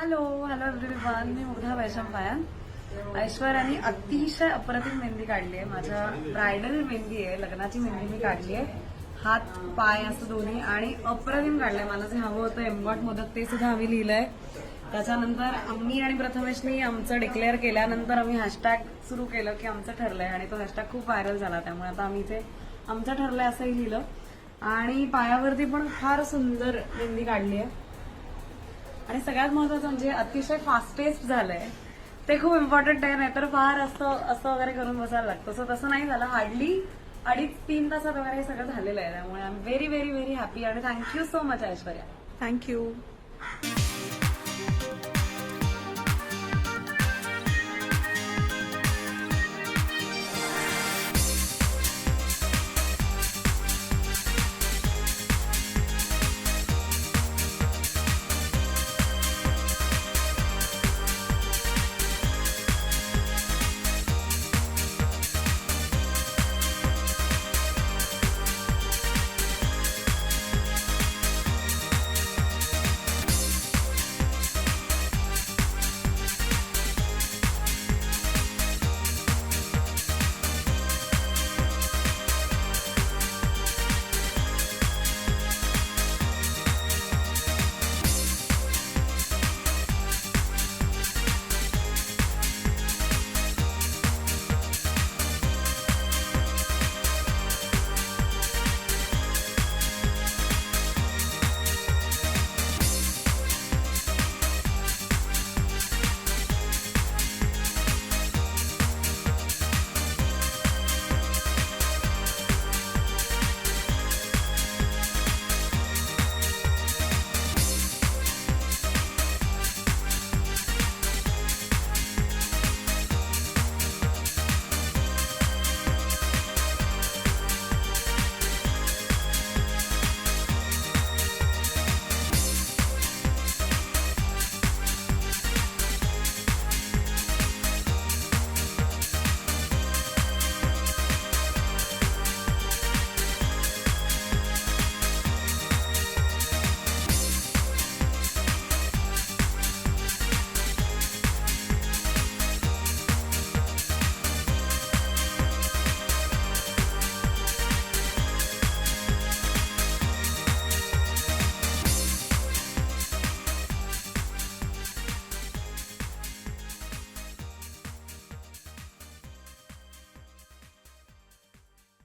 Hello hello everyone मी Mugdha Vaishampayan ऐश्वर्याने अतिशय अप्रतिम मेहंदी काढली आहे. माझ्या ब्रायडल मेहंदी आहे. लग्नाची मेहंदी मी काढली आहे. हात पाय असं दोन्ही आणि अप्रतिम काढलंय. मला जे हवं होतं एम्बॉट मोदक ते सुद्धा आम्ही लिहिलंय. त्याच्यानंतर आम्ही आणि प्रथमेशनी आमचं डिक्लेअर केल्यानंतर आम्ही हॅशटॅग सुरू केलं की आमचं ठरलंय. आणि तो हॅशटॅग खूप व्हायरल झाला. त्यामुळे आता आम्ही इथे आमचं ठरलंय असंही लिहिलं. आणि पायावरती पण फार सुंदर मेहंदी काढली आहे. आणि सगळ्यात महत्वाचं म्हणजे अतिशय फास्टेस्ट झालंय. ते खूप इम्पॉर्टंट आहे नाहीतर फार असं असं वगैरे करून बसायला लागतं. सो तसं नाही झालं. हार्डली अडीच तीन तासात वगैरे हे सगळं झालेलं आहे. त्यामुळे I am very very very happy आणि thank you so much Aishwarya. Thank you